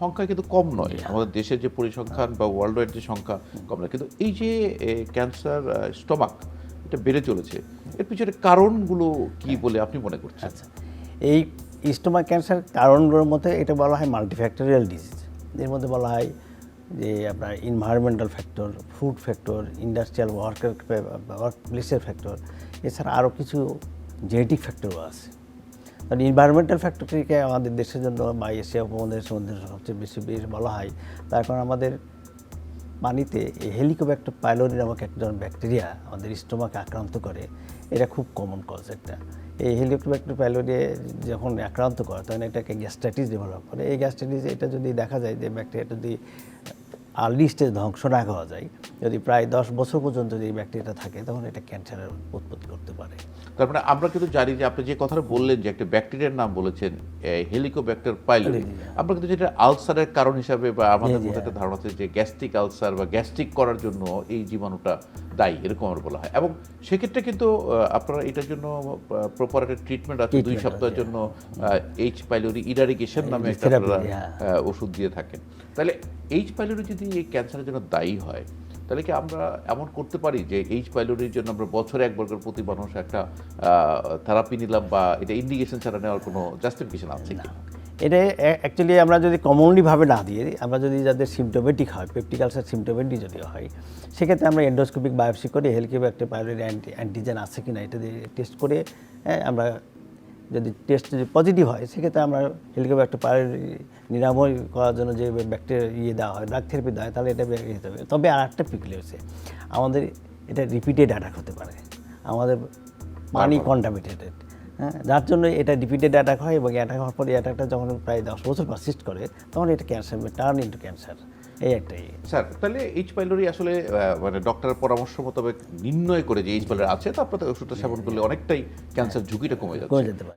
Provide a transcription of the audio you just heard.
সংখ্যা কিন্তু কম নয়। আমাদের দেশের যে পরিসংখ্যান বা ওয়ার্ল্ড ওয়াইড যে সংখ্যা কম নয়। কিন্তু এই যে ক্যান্সার স্টমাক এটা বেড়ে চলেছে এর পিছনে কারণগুলো কি বলে আপনি মনে করছেন? আচ্ছা। এই স্টোমাক ক্যান্সার কারণগুলোর মধ্যে এটা বলা হয় মাল্টিফ্যাক্টরিয়াল ডিজিজ এর মধ্যে বলা হয় যে আপনার environmental factor food factor industrial worker work প্লেসের ফ্যাক্টর এছাড়া আরও কিছু জেনেটিক ফ্যাক্টরও আছে। কারণ ইনভায়রনমেন্টাল ফ্যাক্টরটিকে আমাদের দেশের জন্য বা এশিয়া উপমহাদেশের মধ্যে সবচেয়ে বেশি বেশি বলা হয়। তার কারণ আমাদের পানিতে এই হেলিকোব্যাক্টার পাইলোরি নামক একজন ব্যাকটেরিয়া আমাদের স্টোমাকে আক্রান্ত করে। এটা খুব কমন কজ একটা। এই হেলিকোব্যাক্টার পাইলোরি যখন আক্রান্ত করে, তখন এটাকে গ্যাস্ট্রাইটিস ডেভেলপ করে। এই গ্যাস্ট্রাইটিস এটা যদি দেখা যায় যে ব্যাকটেরিয়া যদি আর্লি স্টেজ ধ্বংস না হওয়া যায়। যদি প্রায় দশ বছর পর্যন্ত যদি এই ব্যাকটেরিয়াটা থাকে তখন এটা ক্যান্সারের উৎপত্তি করতে পারে। তার মানে আমরা কিন্তু জানি যে আপনি যে কথাটা বললেন যে একটা ব্যাকটেরিয়ার নাম বলেছেন হেলিকোব্যাক্টার পাইলোরি আমরা কিন্তু যেটা আলসারের কারণ হিসাবে বা আমাদের মধ্যে একটা ধারণা আছে যে গ্যাস্ট্রিক আলসার বা গ্যাস্ট্রিক করার জন্য এই জীবাণুটা দায়ী এরকম আমার বলা হয়। এবং সেক্ষেত্রে কিন্তু আপনারা এটার জন্য প্রপার একটা ট্রিটমেন্ট আছে দুই সপ্তাহের জন্য এইচ পাইলোরি ইরারিগেশন নামে একটা আপনারা হ্যাঁ। ওষুধ দিয়ে থাকেন। তাহলে এইচ পাইলোরি যদি এই ক্যান্সারের জন্য দায়ী হয় তাহলে কি আমরা এমন করতে পারি যে এইচ পাইলোরির জন্য আমরা বছরে একবার করে প্রতি মানুষ একটা থেরাপি নিলাম বা এটা ইন্ডিকেশন ছাড়া নেওয়ার কোনো জাস্টিফিকেশন আছে কি? এটা অ্যাকচুয়ালি আমরা যদি কমনলিভাবে না দিয়ে আমরা যদি যাদের সিমটোমেটিক হয় পেপটিক সিমটোমেটিক যদি হয় সেক্ষেত্রে আমরা এন্ডোস্কোপিক বায়োপসি করে হেলকিউব একটা পাইলোরি অ্যান্টিজেন আছে কি না এটা দিয়ে টেস্ট করে হ্যাঁ, আমরা যদি টেস্ট যদি পজিটিভ হয় সেক্ষেত্রে আমরা পাইলোরি নিরাময় করার জন্য যে ব্যাকটেরিয়া ইয়ে দেওয়া হয় ড্রাগ থেরাপি দেওয়া হয় তাহলে এটা যেতে হবে। তবে আর একটা পিকলে হচ্ছে আমাদের এটা রিপিটেড অ্যাটাক হতে পারে। আমাদের পানি কন্টামিনেটেড হ্যাঁ? যার জন্য এটা রিপিটেড অ্যাটাক হয় এবং অ্যাটাক হওয়ার পরে অ্যাটাকটা যখন প্রায় দশ বছর পারসিস্ট করে তখন এটা ক্যান্সার টার্ন ইন্টু ক্যান্সার এই একটাই স্যার তাহলে এইচ পাইলোরি আসলে মানে ডক্টরের পরামর্শ মোতাবেক নির্ণয় করে যে এইচ পাইলোরি আছে তারপরে ওষুধটা সেবন করলে অনেকটাই ক্যান্সার ঝুঁকিটা কমে যাচ্ছে। কমে যেতে পারে।